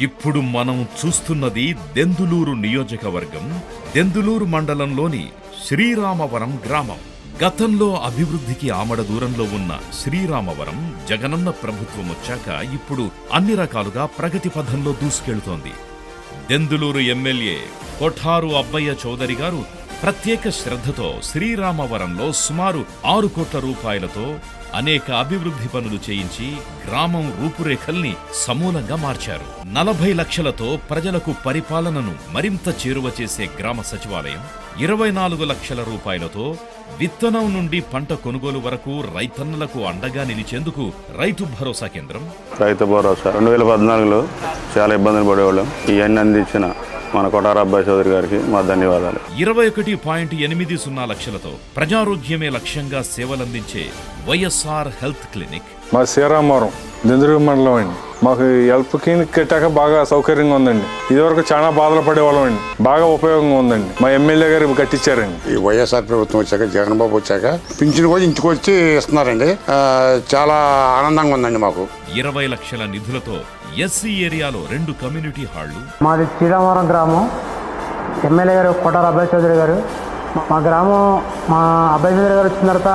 ఇప్పుడు మనం చూస్తున్నది దెందులూరు నియోజకవర్గం దెందులూరు మండలంలోని శ్రీరామవరం గ్రామం. గతంలో అభివృద్ధికి ఆమడ దూరంలో ఉన్న శ్రీరామవరం జగనన్న ప్రభుత్వం వచ్చాక ఇప్పుడు అన్ని రకాలుగా ప్రగతి పథంలో దూసుకెళ్తోంది. దెందులూరు ఎమ్మెల్యే కొఠారు అబ్బయ్య చౌదరి గారు ప్రత్యేక శ్రద్ధతో శ్రీరామవరంలో సుమారు ఆరు కోట్ల రూపాయలతో అనేక అభివృద్ధి పనులు చేయించి గ్రామం రూపురేఖల్ని సమూలంగా మార్చారు. నలభై లక్షలతో ప్రజలకు పరిపాలనను మరింత చేరువ చేసే గ్రామ సచివాలయం ఇరవై నాలుగు లక్షల రూపాయలతో విత్తనం నుండి పంట కొనుగోలు వరకు రైతన్నలకు అండగా నిలిచేందుకు రైతు భరోసా కేంద్రం. రైతు భరోసా. రెండు వేల పద్నాలుగులో చాలా ఇబ్బందులు పడేవాళ్ళం. ఇవన్నీ అందించిన మన కొటారాబ్బాయి చౌదరి గారికి మా ధన్యవాదాలు. ఇరవై ఒకటి పాయింట్ ఎనిమిది సున్నా లక్షలతో ప్రజారోగ్యమే లక్ష్యంగా సేవలందించే వైఎస్ఆర్ హెల్త్ క్లినిక్. మా శ్రీరామవరం దెందుర్గ మండలం అండి మాకు హెల్ప్ క్లినిక్ కట్టాక బాగా సౌకర్యంగా ఉందండి. ఇదివరకు చాలా బాధలు పడేవాళ్ళం అండి బాగా ఉపయోగంగా ఉందండి. మా ఎమ్మెల్యే గారు కట్టించారండి. ఈ వైఎస్ఆర్ ప్రభుత్వం వచ్చాక జగన్ బాబు వచ్చాక పింఛన్ కూడా ఇంటికి వచ్చి ఇస్తున్నారండి. చాలా ఆనందంగా ఉందండి మాకు. ఇరవై లక్షల నిధులతో ఎస్సీ ఏరియాలో రెండు కమ్యూనిటీ హాళ్ళు. మాది శ్రీరామవరం గ్రామం. ఎమ్మెల్యే గారు కోటార అభయ్ చౌదరి గారు. మా గ్రామం మా అభయ్ చౌదరి గారు వచ్చిన తర్వాత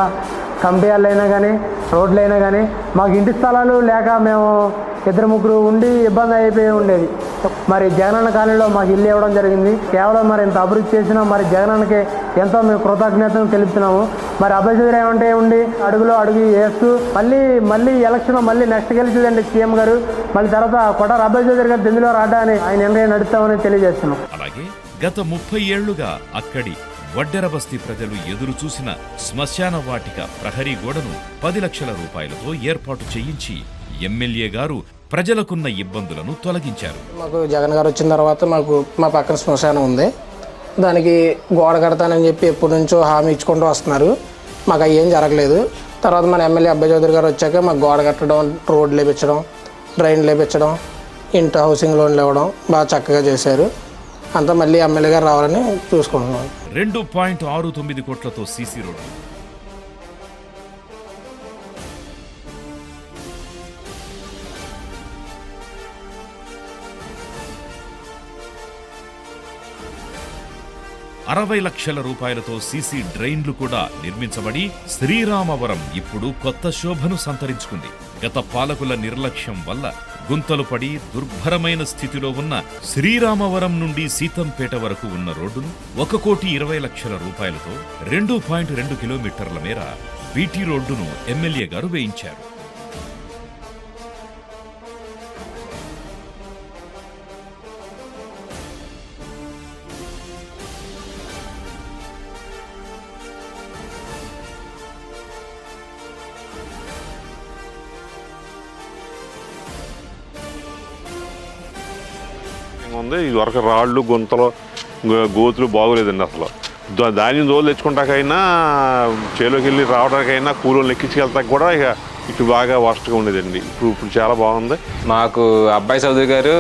కంపెనీలు అయినా కానీ రోడ్లు అయినా కానీ మాకు ఇంటి స్థలాలు లేక మేము ఇద్దరు ముగ్గురు ఉండి ఇబ్బంది అయిపోయి ఉండేది. మరి జగనన్న కాలనీలో మాకు ఇల్లు ఇవ్వడం జరిగింది. కేవలం మరి ఇంత అభివృద్ధి చేసినా మరి జగనన్నకి ఎంతో మేము కృతజ్ఞతను తెలుపుతున్నాము. మరి అభ్యర్థులు ఏమంటే ఉండి అడుగులో అడుగు వేస్తూ మళ్ళీ మళ్ళీ ఎలక్షన్ మళ్ళీ నెక్స్ట్ గెలిచిందండి సీఎం గారు. మళ్ళీ తర్వాత కొట్టార అభ్యర్థి గారు దిందులో అని ఆయన ఎండే నడుస్తామని తెలియజేస్తున్నాం. అలాగే గత ముప్పై ఏళ్ళుగా అక్కడి వడ్డెర బస్తీ ప్రజలు ఎదురు చూసిన శ్మశాన వాటిక ప్రహరీ గోడను పది లక్షల రూపాయలతో ఏర్పాటు చేయించి ఎమ్మెల్యే గారు ప్రజలకున్న ఇబ్బందులను తొలగించారు. మాకు జగన్ గారు వచ్చిన తర్వాత మాకు మా పక్కన శ్మశానం ఉంది. దానికి గోడ కడతానని చెప్పి ఎప్పటి నుంచో హామీ ఇచ్చుకుంటూ వస్తున్నారు. మాకు అవి ఏం జరగలేదు. తర్వాత మన ఎమ్మెల్యే అబ్బాయి చౌదరి గారు వచ్చాక మాకు గోడ కట్టడం రోడ్లు లేపించడం డ్రైన్ లేపించడం ఇంటర్ హౌసింగ్ లోన్లు ఇవ్వడం బాగా చక్కగా చేశారు. అంతా మళ్ళీ ఎమ్మెల్యే గారు రావాలని చూసుకుంటున్నాం. రెండు పాయింట్ ఆరు తొమ్మిది కోట్లతో సీసీ రోడ్డు. అరవై లక్షల రూపాయలతో సీసీ డ్రైన్లు కూడా నిర్మించబడి శ్రీరామవరం ఇప్పుడు కొత్త శోభను సంతరించుకుంది. గత పాలకుల నిర్లక్ష్యం వల్ల గుంతలు పడి దుర్భరమైన స్థితిలో ఉన్న శ్రీరామవరం నుండి సీతంపేట వరకు ఉన్న రోడ్డును ఒక కోటి ఇరవై లక్షల రూపాయలతో రెండు పాయింట్ రెండు కిలోమీటర్ల మేర బీటీ రోడ్డును ఎమ్మెల్యే గారు వేయించారు. ఉంది. ఇది వరకు రాళ్ళు గుంతలు గోతులు బాగోలేదండి అసలు. ధాన్యం రోజులు తెచ్చుకుంటాకైనా చేలోకి వెళ్ళి రావడానికైనా కూలీలు ఎక్కించుకెళ్తాక కూడా ఇక ఇటు బాగా వర్స్ట్గా ఉండేదండి. ఇప్పుడు ఇప్పుడు చాలా బాగుంది. మాకు అబ్బాయి చౌదరి గారు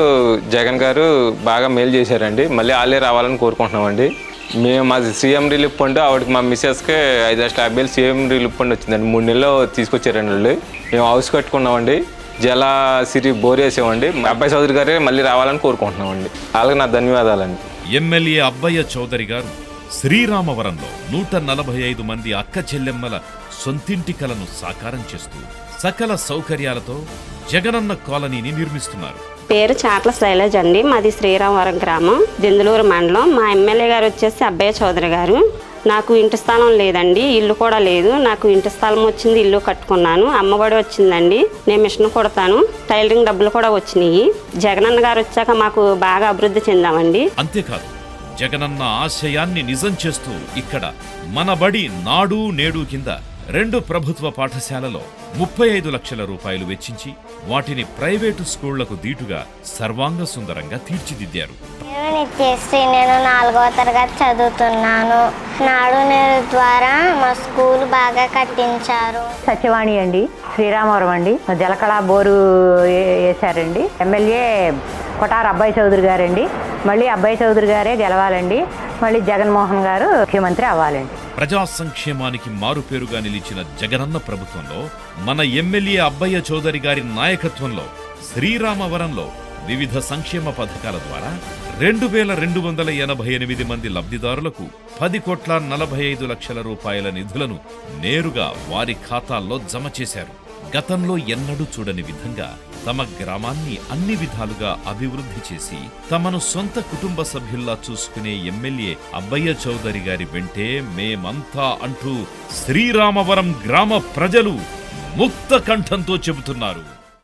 జగన్ గారు బాగా మేలు చేశారండి. మళ్ళీ వాళ్ళే రావాలని కోరుకుంటున్నామండి. మేము మాది సీఎం రిలీఫ్ ఫండ్ ఆవిడకి మా మిస్సెస్కి ఐదు లక్షల యాభై వేలు సీఎం రిలీఫ్ ఫండ్ వచ్చిందండి. మూడు నెలలు తీసుకొచ్చారండి వాళ్ళు. మేము హౌస్ కట్టుకున్నామండి. జల సిరి బోర్ వేసామండి మా అబ్బాయి చౌదరి గారే మళ్ళీ రావాలని కోరుకుంటున్నామండి. వాళ్ళకి నా ధన్యవాదాలండి. ఎమ్మెల్యే అబ్బయ్య చౌదరి గారు శ్రీరామవరంలో నూట నలభై ఐదు మంది అక్క చెల్లెమ్మల సొంతింటి కలను సాకారం చేస్తూ సకల సౌకర్యాలతో జగనన్న కాలనీని నిర్మిస్తున్నారు. పేరు చాట్ల శైలజ్ అండి. మాది శ్రీరామవరం గ్రామం. దిందులూరు మండలం. మా ఎమ్మెల్యే గారు వచ్చేసి అబ్బయ్య చౌదరి గారు. నాకు ఇంటి స్థలం లేదండి ఇల్లు కూడా లేదు. నాకు ఇంటి స్థలం వచ్చింది ఇల్లు కట్టుకున్నాను. అమ్మఒడి వచ్చిందండి నేను మిషన్ కుడతాను. టైలరింగ్ డబ్బులు కూడా వచ్చినాయి. జగనన్న గారు వచ్చాక మాకు బాగా అభివృద్ధి చెందామండి. అంతేకాదు జగనన్న ఆశయాన్ని నిజం చేస్తూ ఇక్కడ మన బడి నాడు నేడు కింద రెండు ప్రభుత్వ పాఠశాలలో ముప్పై ఐదు లక్షల రూపాయలు వెచ్చించి వాటిని ప్రైవేటు స్కూళ్ళకు దీటుగా సర్వాంగ సుందరంగా తీర్చిదిద్దారు. నిత్యశ్రీ నేను నాలుగవ తరగతి చదువుతున్నాను. నాడు నేడు ద్వారా మా స్కూల్ బాగా కట్టించారు. సత్యవాణి అండి. శ్రీరామవరం అండి. జలకళ బోరు వేశారండి. ఎమ్మెల్యే కొటార్ అబ్బాయి చౌదరి గారండి. మళ్ళీ అబ్బాయి చౌదరి గారే గెలవాలండి. మళ్ళీ జగన్మోహన్ గారు ముఖ్యమంత్రి అవ్వాలండి. ప్రజా సంక్షేమానికి మారుపేరుగా నిలిచిన జగనన్న ప్రభుత్వంలో మన ఎమ్మెల్యే అబ్బయ్య చౌదరి గారి నాయకత్వంలో శ్రీరామవరంలో వివిధ సంక్షేమ పథకాల ద్వారా రెండు వేల రెండు వందల ఎనభై ఎనిమిది మంది లబ్ధిదారులకు పది కోట్ల నలభై ఐదు లక్షల రూపాయల నిధులను నేరుగా వారి ఖాతాల్లో జమ చేశారు. గతంలో ఎన్నడూ చూడని విధంగా తమ గ్రామాన్ని అన్ని విధాలుగా అభివృద్ధి చేసి తమను సొంత కుటుంబ సభ్యుల్లా చూసుకునే ఎమ్మెల్యే అబ్బయ్య చౌదరి గారి వెంటే మేమంతా అంటూ శ్రీరామవరం గ్రామ ప్రజలు ముక్త కంఠంతో చెబుతున్నారు.